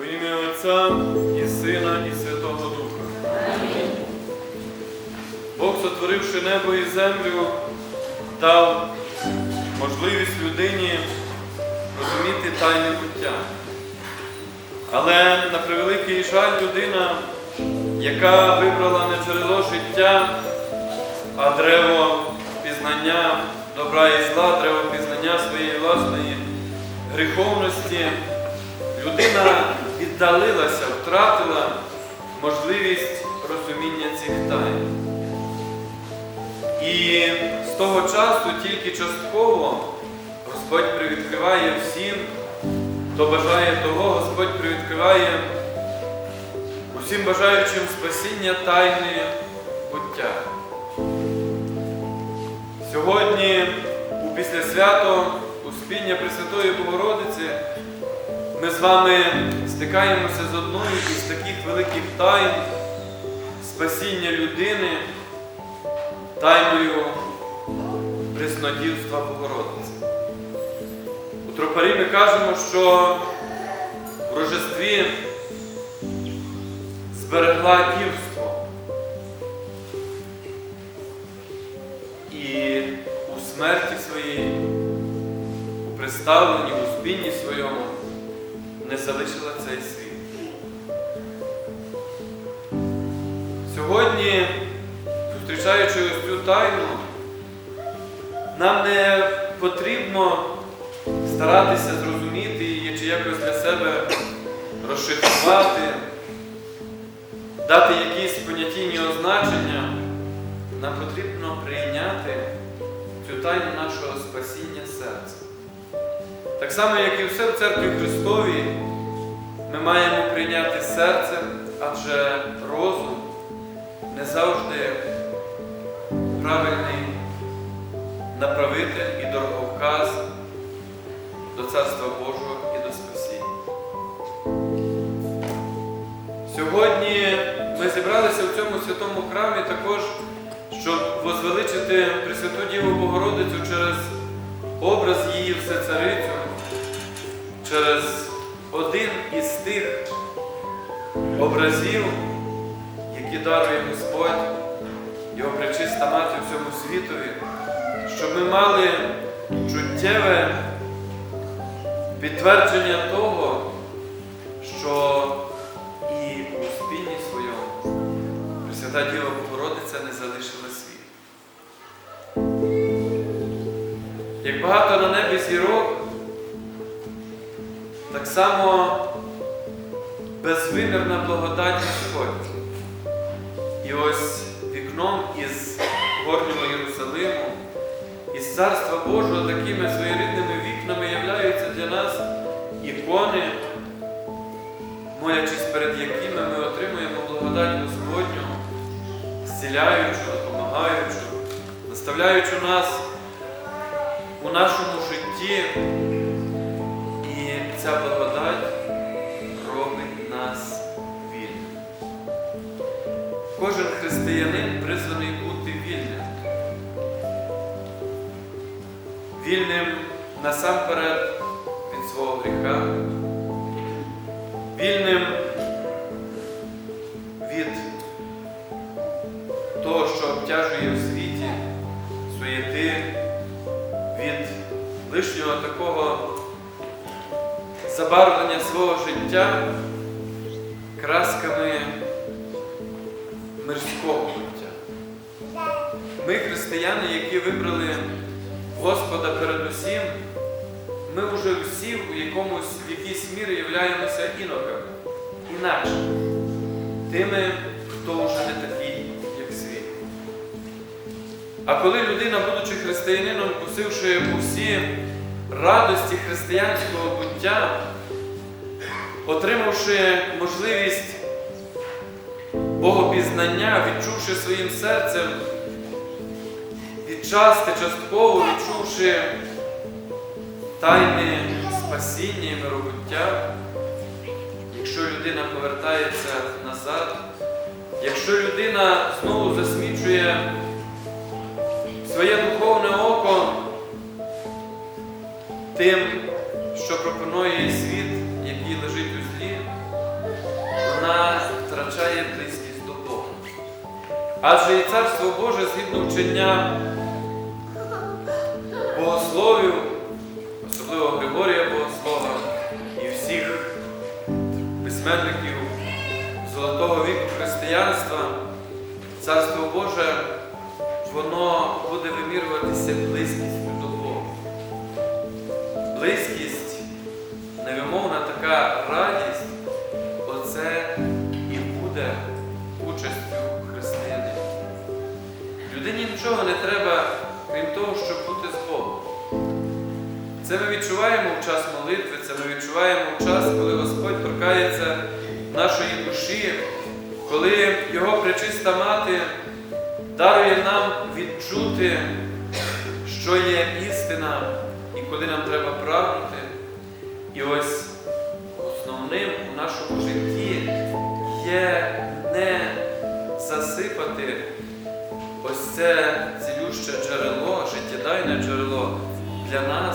Во ім'я Отця і Сина, і Святого Духа. Бог, сотворивши небо і землю, дав можливість людині розуміти тайне буття. Але на превеликий жаль людина, яка вибрала не джерело життя, а древо пізнання добра і зла, древо пізнання своєї власної гріховності, людина віддалилася, втратила можливість розуміння цих тайн. І з того часу тільки частково Господь привідкриває всім, хто бажає того, Господь привідкриває усім бажаючим спасіння тайни буття. Сьогодні у післясвято Успіння Пресвятої Богородиці ми з вами стикаємося з одною із таких великих тайн спасіння людини, тайною Преснодівства Богородиці. У тропарі ми кажемо, що в рожестві зберегла дівство. І у смерті своїй, у представленні, у спінні своєму не залишила цей світ. Сьогодні, зустрічаючи ось цю тайну, нам не потрібно старатися зрозуміти її чи якось для себе розшифрувати, дати якісь понятійні означення. Нам потрібно прийняти цю тайну нашого спасіння серця. Так само, як і все в церкві Христовій, ми маємо прийняти серцем, адже розум не завжди правильний направитель і дороговказ до Царства Божого і до спасіння. Сьогодні ми зібралися в цьому святому храмі також, щоб возвеличити Пресвяту Діву Богородицю через образ її Всецарицю, через один із тих образів, які дарує Господь, Його пречиста мати всьому світові, щоб ми мали чуттєве підтвердження того, що і у спільні своєму Пресвята Діва Богородиця не залишила Як багато на небі зірок, так само безвимірна благодать Господь. І ось вікном із горнього Єрусалиму, із Царства Божого такими своєрідними вікнами являються для нас ікони, молячись перед якими ми отримуємо благодать Господню, зціляючу, допомагаючу, наставляючи нас у нашому житті. І ця благодать робить нас вільними. Кожен християнин призваний бути вільним. Вільним насамперед від свого гріха, вільним від того, що обтяжує лишнього такого забарвлення свого життя красками мирського буття. Ми, християни, які вибрали Господа передусім, ми вже всі в якомусь в якійсь мірі являємося іноками, інакше, тими, хто вже не такий, як світ. А коли людина, будучи християнином, вкусивши усі радості християнського буття, отримавши можливість Богопізнання, відчувши своїм серцем, відчасти, частково відчувши тайне спасіння і миробуття, якщо людина повертається назад, якщо людина знову засмічує своє духовне око тим, що пропонує світ, який лежить у злі, вона втрачає близькість до Бога. Адже і Царство Боже згідно вчення богословів, особливо Григорія Богослова і всіх письменників Золотого віку християнства, Царство Боже, воно буде вимірювати. Час молитви, це ми відчуваємо час, коли Господь торкається нашої душі, коли Його пречиста мати дарує нам відчути, що є істина і куди нам треба прагнути. І ось основним у нашому житті є не засипати ось це цілюще джерело, життєдайне джерело для нас,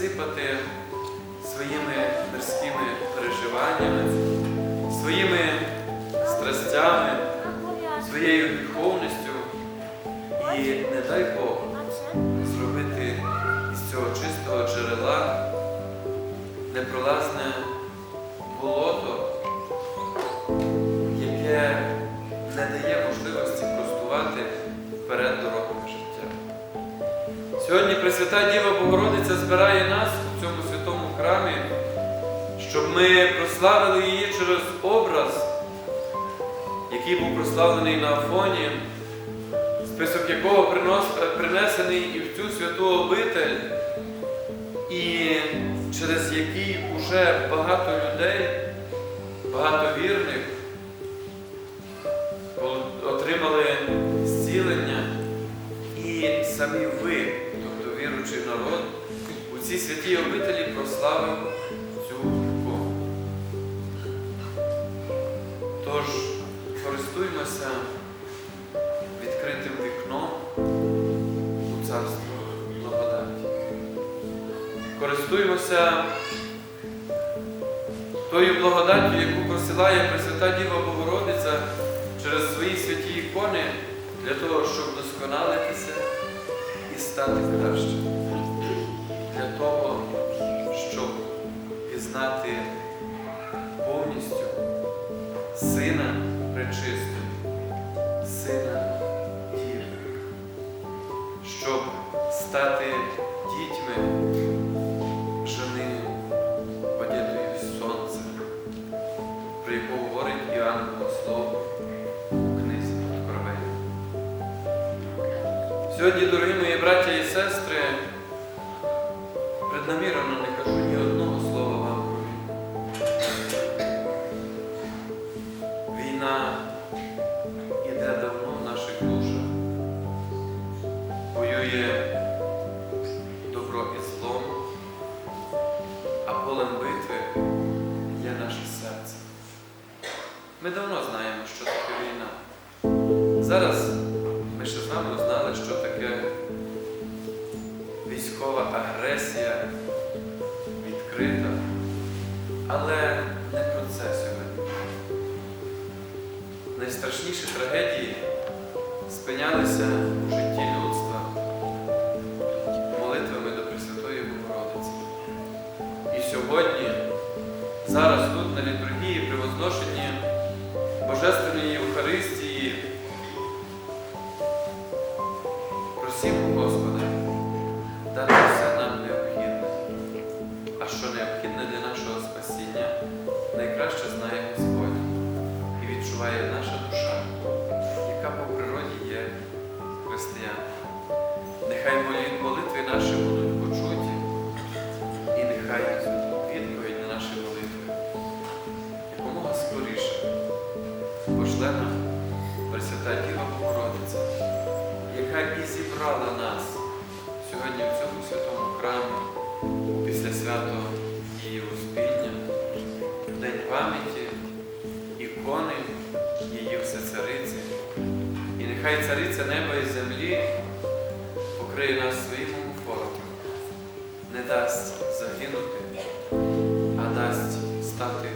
засипати своїми мирськими переживаннями, своїми страстями, своєю гріховністю і, не дай Бог, зробити із цього чистого джерела непролазне болото, яке не дає можливості простувати вперед життя. Сьогодні Пресвята Діва Богородиця збирає нас у цьому святому храмі, щоб ми прославили її через образ, який був прославлений на Афоні, список якого принос- принесений і в цю святу обитель, і через який уже багато людей, багато вірних отримали зцілення, і самі ви, народ, у цій святій обителі прославив цю ікону. Тож користуймося відкритим вікном у царство благодаті. Користуймося тою благодаттю, яку посилає Пресвята Діва Богородиця через свої святі ікони для того, щоб досконалитися і стати краще. Пізнати повністю Сина Пречистої, Сина Діви, щоб стати дітьми жени одятої в сонце, про яку говорить Іоанн Богослов у книзі Откровення. Сьогодні, дорогі мої браття і сестри, преднамірено не Ми давно знаємо, що таке війна. Зараз ми ще з вами узнали, що таке військова агресія відкрита, але не про це сьогодні. Найстрашніші трагедії спинялися дати все нам необхідне. А що необхідне для нашого спасіння, найкраще знає Господь і відчуває наша душа, яка по природі є християн. Нехай молитви наші будуть почуті, і нехай відповідь на наші молитви якомога скоріше пошле нам Пресвята Діва Богородиця, яка і зібрала нас сьогодні в цьому святому храмі після свято її Успіння, в День пам'яті, ікони її всецариці. І нехай цариця неба і землі покриє нас своїм омофором, не дасть загинути, а дасть стати